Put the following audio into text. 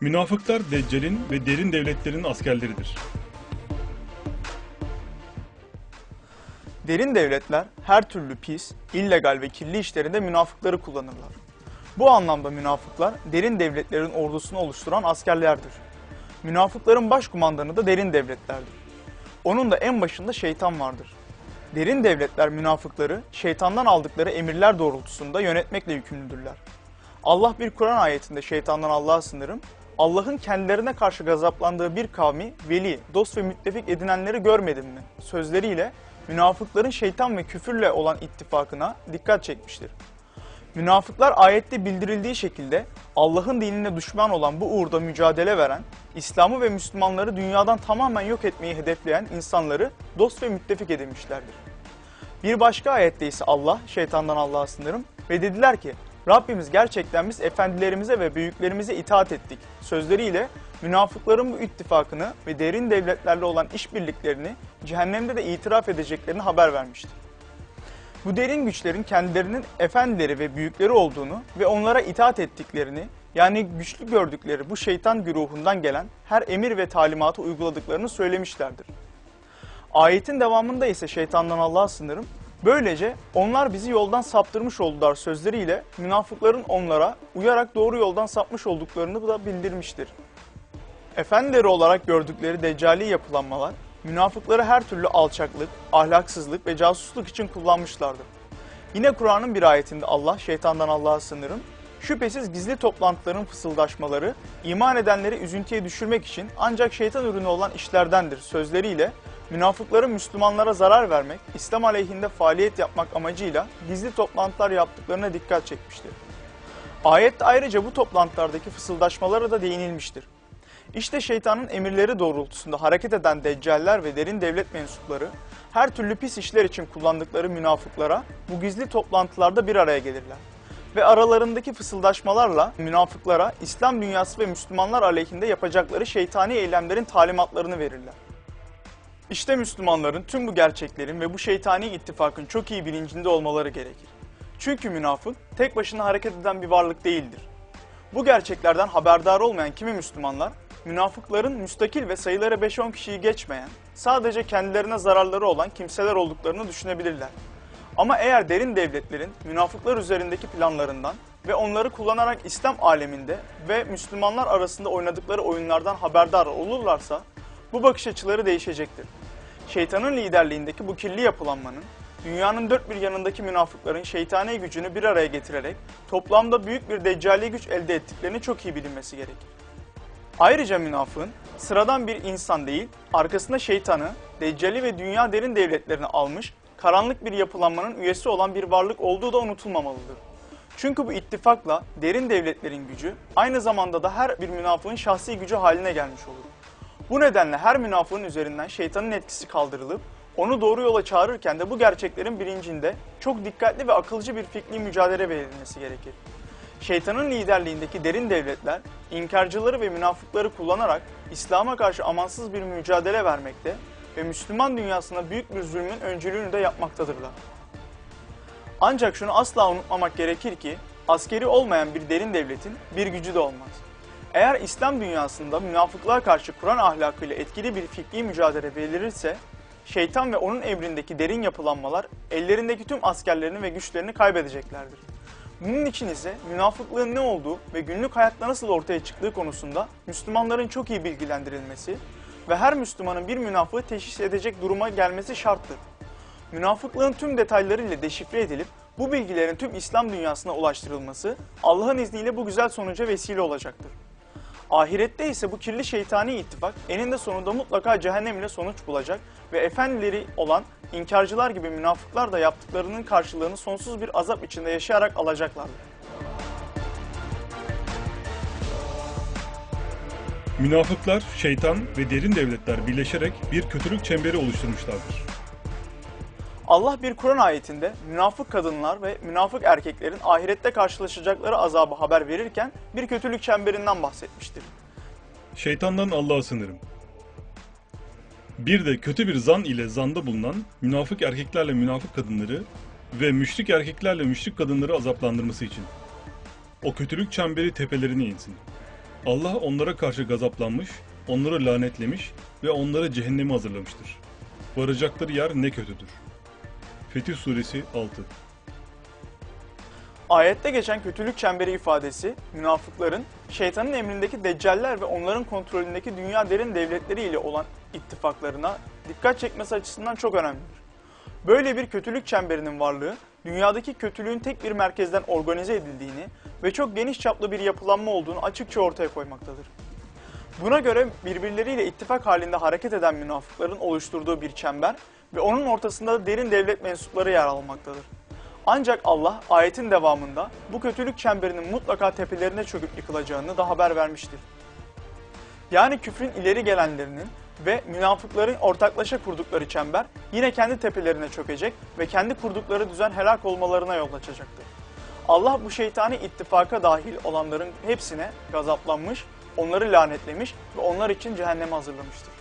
Münafıklar Deccal'in ve derin devletlerin askerleridir. Derin devletler her türlü pis, illegal ve kirli işlerinde münafıkları kullanırlar. Bu anlamda münafıklar derin devletlerin ordusunu oluşturan askerlerdir. Münafıkların başkumandanı da derin devletlerdir. Onun da en başında şeytan vardır. Derin devletler münafıkları şeytandan aldıkları emirler doğrultusunda yönetmekle yükümlüdürler. Allah bir Kur'an ayetinde şeytandan Allah'a sınırım, Allah'ın kendilerine karşı gazaplandığı bir kavmi veli, dost ve müttefik edinenleri görmedin mi? Sözleriyle münafıkların şeytan ve küfürle olan ittifakına dikkat çekmiştir. Münafıklar ayette bildirildiği şekilde Allah'ın dinine düşman olan bu uğurda mücadele veren, İslam'ı ve Müslümanları dünyadan tamamen yok etmeyi hedefleyen insanları dost ve müttefik edinmişlerdir. Bir başka ayette ise Allah, şeytandan Allah'a sınırım ve dediler ki Rabbimiz gerçekten biz efendilerimize ve büyüklerimize itaat ettik sözleriyle münafıkların bu ittifakını ve derin devletlerle olan işbirliklerini cehennemde de itiraf edeceklerini haber vermiştir. Bu derin güçlerin kendilerinin efendileri ve büyükleri olduğunu ve onlara itaat ettiklerini yani güçlü gördükleri bu şeytan güruhundan gelen her emir ve talimatı uyguladıklarını söylemişlerdir. Ayetin devamında ise şeytandan Allah'a sınırım. Böylece onlar bizi yoldan saptırmış oldular sözleriyle münafıkların onlara uyarak doğru yoldan sapmış olduklarını da bildirmiştir. Efendileri olarak gördükleri deccali yapılanmalar, münafıkları her türlü alçaklık, ahlaksızlık ve casusluk için kullanmışlardır. Yine Kur'an'ın bir ayetinde Allah, şeytandan Allah'a sınırım, şüphesiz gizli toplantıların fısıldaşmaları, iman edenleri üzüntüye düşürmek için ancak şeytan ürünü olan işlerdendir sözleriyle münafıkların Müslümanlara zarar vermek, İslam aleyhinde faaliyet yapmak amacıyla gizli toplantılar yaptıklarına dikkat çekmiştir. Ayette ayrıca bu toplantılardaki fısıldaşmalara da değinilmiştir. İşte şeytanın emirleri doğrultusunda hareket eden deccaller ve derin devlet mensupları her türlü pis işler için kullandıkları münafıklara bu gizli toplantılarda bir araya gelirler. Ve aralarındaki fısıldaşmalarla münafıklara İslam dünyası ve Müslümanlar aleyhinde yapacakları şeytani eylemlerin talimatlarını verirler. İşte Müslümanların tüm bu gerçeklerin ve bu şeytani ittifakın çok iyi bilincinde olmaları gerekir. Çünkü münafık tek başına hareket eden bir varlık değildir. Bu gerçeklerden haberdar olmayan kimi Müslümanlar, münafıkların müstakil ve sayıları 5-10 kişiyi geçmeyen, sadece kendilerine zararları olan kimseler olduklarını düşünebilirler. Ama eğer derin devletlerin münafıklar üzerindeki planlarından ve onları kullanarak İslam aleminde ve Müslümanlar arasında oynadıkları oyunlardan haberdar olurlarsa, bu bakış açıları değişecektir. Şeytanın liderliğindeki bu kirli yapılanmanın, dünyanın dört bir yanındaki münafıkların şeytani gücünü bir araya getirerek toplamda büyük bir deccali güç elde ettiklerini çok iyi bilinmesi gerekir. Ayrıca münafığın sıradan bir insan değil, arkasında şeytanı, deccali ve dünya derin devletlerini almış, karanlık bir yapılanmanın üyesi olan bir varlık olduğu da unutulmamalıdır. Çünkü bu ittifakla derin devletlerin gücü aynı zamanda da her bir münafığın şahsi gücü haline gelmiş olur. Bu nedenle her münafığın üzerinden şeytanın etkisi kaldırılıp onu doğru yola çağırırken de bu gerçeklerin bilincinde çok dikkatli ve akılcı bir fikri mücadele verilmesi gerekir. Şeytanın liderliğindeki derin devletler, inkarcıları ve münafıkları kullanarak İslam'a karşı amansız bir mücadele vermekte ve Müslüman dünyasına büyük bir zulmün öncülüğünü de yapmaktadırlar. Ancak şunu asla unutmamak gerekir ki, askeri olmayan bir derin devletin bir gücü de olmaz. Eğer İslam dünyasında münafıklığa karşı Kur'an ahlakıyla etkili bir fikri mücadele verilirse, şeytan ve onun emrindeki derin yapılanmalar ellerindeki tüm askerlerini ve güçlerini kaybedeceklerdir. Bunun için ise münafıklığın ne olduğu ve günlük hayatta nasıl ortaya çıktığı konusunda Müslümanların çok iyi bilgilendirilmesi ve her Müslümanın bir münafığı teşhis edecek duruma gelmesi şarttır. Münafıklığın tüm detaylarıyla deşifre edilip bu bilgilerin tüm İslam dünyasına ulaştırılması Allah'ın izniyle bu güzel sonuca vesile olacaktır. Ahirette ise bu kirli şeytani ittifak eninde sonunda mutlaka cehennem ile sonuç bulacak ve efendileri olan inkarcılar gibi münafıklar da yaptıklarının karşılığını sonsuz bir azap içinde yaşayarak alacaklardır. Münafıklar, şeytan ve derin devletler birleşerek bir kötülük çemberi oluşturmuşlardır. Allah bir Kur'an ayetinde münafık kadınlar ve münafık erkeklerin ahirette karşılaşacakları azabı haber verirken bir kötülük çemberinden bahsetmiştir. Şeytandan Allah'a sınırım. Bir de kötü bir zan ile zanda bulunan münafık erkeklerle münafık kadınları ve müşrik erkeklerle müşrik kadınları azaplandırması için. O kötülük çemberi tepelerine insin. Allah onlara karşı gazaplanmış, onları lanetlemiş ve onları cehenneme hazırlamıştır. Varacakları yer ne kötüdür. Fetih Suresi 6 Ayette geçen kötülük çemberi ifadesi, münafıkların şeytanın emrindeki deccaller ve onların kontrolündeki dünya derin devletleri ile olan ittifaklarına dikkat çekmesi açısından çok önemlidir. Böyle bir kötülük çemberinin varlığı, dünyadaki kötülüğün tek bir merkezden organize edildiğini ve çok geniş çaplı bir yapılanma olduğunu açıkça ortaya koymaktadır. Buna göre birbirleriyle ittifak halinde hareket eden münafıkların oluşturduğu bir çember ve onun ortasında da derin devlet mensupları yer almaktadır. Ancak Allah ayetin devamında bu kötülük çemberinin mutlaka tepelerine çöküp yıkılacağını da haber vermiştir. Yani küfrün ileri gelenlerinin ve münafıkların ortaklaşa kurdukları çember yine kendi tepelerine çökecek ve kendi kurdukları düzen helak olmalarına yol açacaktır. Allah bu şeytani ittifaka dahil olanların hepsine gazaplanmış, onları lanetlemiş ve onlar için cehenneme hazırlamıştır.